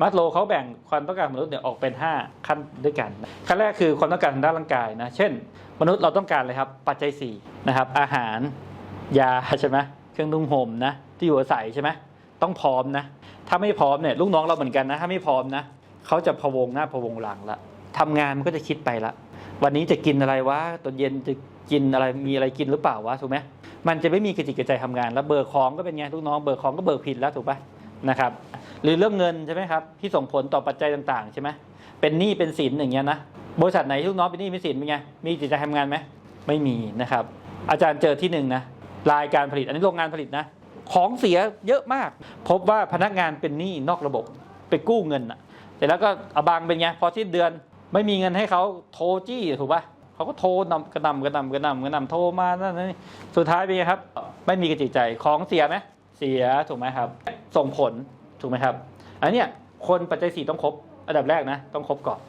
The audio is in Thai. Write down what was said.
มัสโลเขาแบ่งความต้องการมนุษย์เนี่ยออกเป็น 5 ขั้นด้วยกัน ขั้นแรกคือความต้องการทางด้านร่างกายนะ เช่น มนุษย์เราต้องการอะไรครับปัจจัย4นะครับอาหาร ยาใช่ไหมเครื่องนุ่งห่มนะที่อยู่อาศัยใช่ไหมต้องพร้อมนะ ถ้าไม่พร้อมเนี่ยลูกน้องเราเหมือนกันนะ ถ้าไม่พร้อมนะเขาจะพะวงหน้าพะวงหลังละทำงานมันก็จะคิดไปละวันนี้จะกินอะไรวะตอนเย็นจะกินอะไรมีอะไรกินหรือเปล่าวะถูกไหมมันจะไม่มีกระจิกกระใจทำงาน แล้วเบอร์ของก็เป็นไงลูกน้องเบอร์ของก็เบอร์ผิดแล้วถูกปะนะครับ หรือเรื่องเงินใช่ไหมครับที่ส่งผลต่อปัจจัยต่างๆใช่ไหมเป็นหนี้เป็นสินอย่างเงี้ยนะบริษัทไหนที่ลูกน้องเป็นหนี้เป็นสินเป็นไงมีจิตใจทำงานไหมไม่มีนะครับ อาจารย์เจอที่หนึ่งนะรายการผลิตอันนี้โรงงานผลิตนะ ของเสียเยอะมาก พบว่าพนักงานเป็นหนี้นอกระบบไปกู้เงินอะเสร็จแล้วก็อบางเป็นไงพอสิ้นเดือนไม่มีเงินให้เขาโทรจี้ถูกปะเขาก็โทรนำกระนำกระนำกระนำกระนำโทรมานั่นนี่สุดท้ายเป็นไงครับ ไม่มีกระจิตใจของเสียไหมเสียถูกไหมครับ ส่งผล ถูกไหมครับ อันเนี้ยคนปัจจัยสี่ต้องครบอันดับแรกนะ ต้องครบก่อน